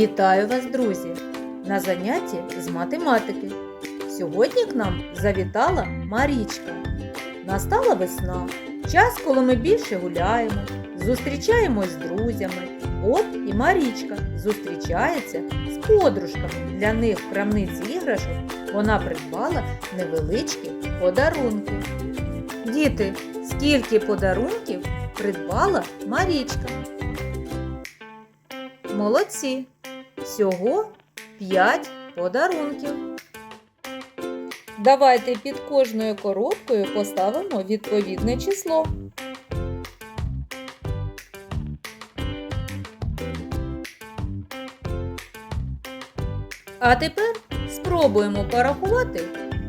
Вітаю вас, друзі! На занятті з математики. Сьогодні к нам завітала Марічка. Настала весна, час, коли ми більше гуляємо, зустрічаємось з друзями. От і Марічка зустрічається з подружками. Для них в крамниці іграшок вона придбала невеличкі подарунки. Діти, скільки подарунків придбала Марічка? Молодці! Всього 5 подарунків. Давайте під кожною коробкою поставимо відповідне число. А тепер спробуємо порахувати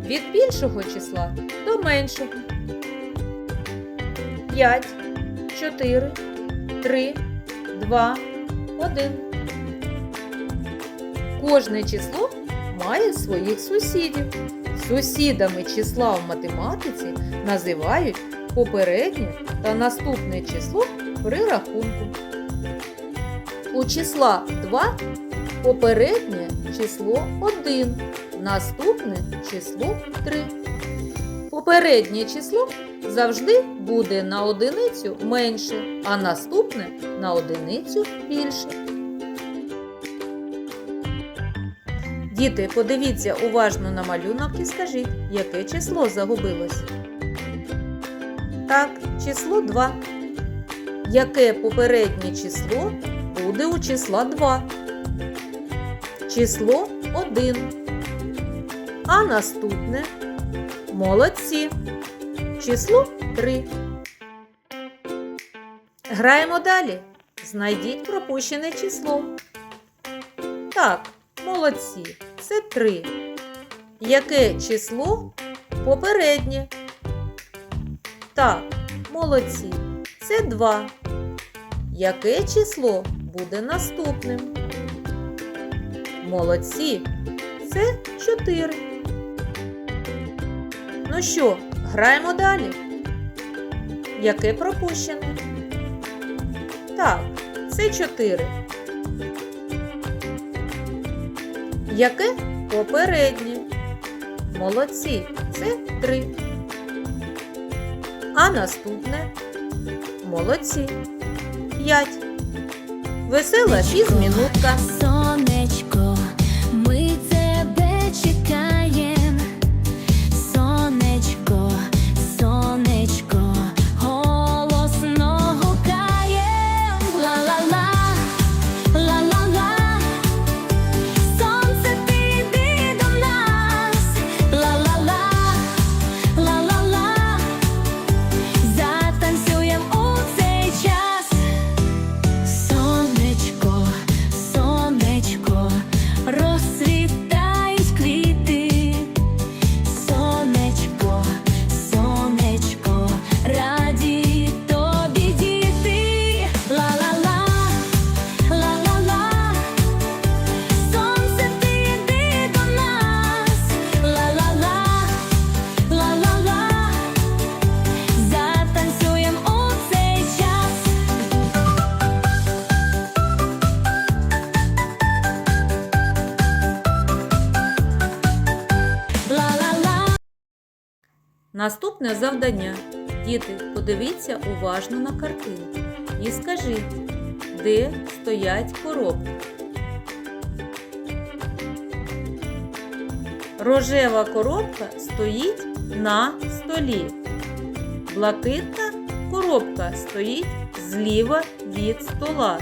від більшого числа до меншого. 5, 4, 3, 2, 1. Кожне число має своїх сусідів. Сусідами числа в математиці називають попереднє та наступне число при рахунку. У числа 2 попереднє число 1, наступне число 3. Попереднє число завжди буде на одиницю менше, а наступне на одиницю більше. Діти, подивіться уважно на малюнок і скажіть, яке число загубилось. Так, число 2. Яке попереднє число буде у числа 2? Число 1. А наступне молодці. Число 3. Граємо далі. Знайдіть пропущене число. Так, молодці. Це 3. Яке число попереднє? Так, молодці. Це 2. Яке число буде наступним? Молодці. Це 4. Ну що, граємо далі. Яке пропущене? Так, це 4. Яке попереднє? Молодці, це три. А наступне? Молодці. П'ять. Весела шість Сонечко, Наступне завдання. Діти, подивіться уважно на картинку і скажіть, де стоять коробки. Рожева коробка стоїть на столі. Блакитна коробка стоїть зліва від стола.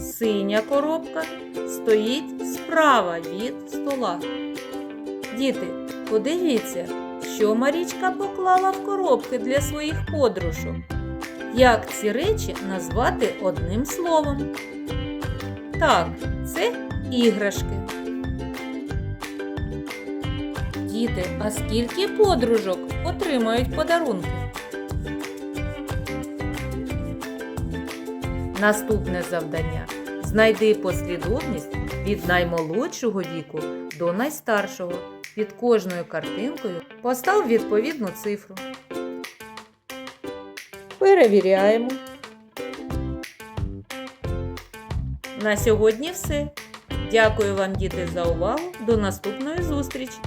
Синя коробка стоїть справа від стола. Діти, подивіться, що Марічка поклала в коробки для своїх подружок. Як ці речі назвати одним словом? Так, це іграшки. Діти, а скільки подружок отримають подарунки? Наступне завдання. Знайди послідовність від наймолодшого віку до найстаршого. Під кожною картинкою постав відповідну цифру. Перевіряємо. На сьогодні все. Дякую вам, діти, за увагу. До наступної зустрічі!